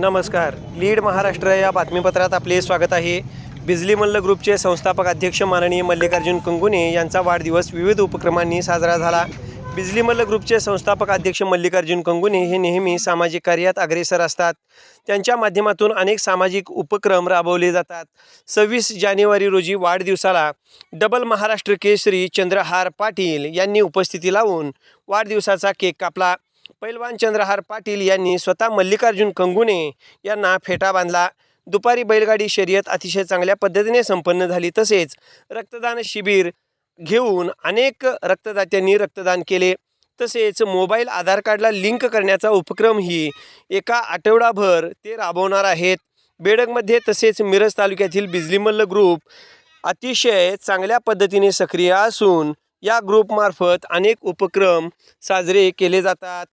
नमस्कार. लीड महाराष्ट्र या बातमीपत्रात आपले स्वागत आहे. बिजली मल्ल ग्रुपचे संस्थापक अध्यक्ष माननीय मल्लिकार्जुन कंगुने यांचा वाढदिवस विविध उपक्रमांनी साजरा झाला. बिजली मल्ल ग्रुपचे संस्थापक अध्यक्ष मल्लिकार्जुन कंगुने हे नेहमी सामाजिक कार्यात अग्रेसर असतात. त्यांच्या माध्यमातून अनेक सामाजिक उपक्रम राबवले जातात. सव्वीस जानेवारी रोजी वाढदिवसाला डबल महाराष्ट्र केसरी चंद्रहार पाटील यांनी उपस्थिती लावून वाढदिवसाचा केक कापला. पैलवान चंद्रहार पाटील यांनी स्वतः मल्लिकार्जुन कंगुने यांना फेटा बांधला. दुपारी बैलगाडी शर्यत अतिशय चांगल्या पद्धतीने संपन्न झाली. तसेच रक्तदान शिबिर घेऊन अनेक रक्तदात्यांनी रक्तदान केले. तसेच मोबाईल आधार कार्डला लिंक करण्याचा उपक्रमही एका आठवडाभर ते राबवणार आहेत. बेडगमध्ये तसेच मिरज तालुक्यातील बिजलीमल्ल ग्रुप अतिशय चांगल्या पद्धतीने सक्रिय असून या ग्रुपमार्फत अनेक उपक्रम साजरे केले जातात.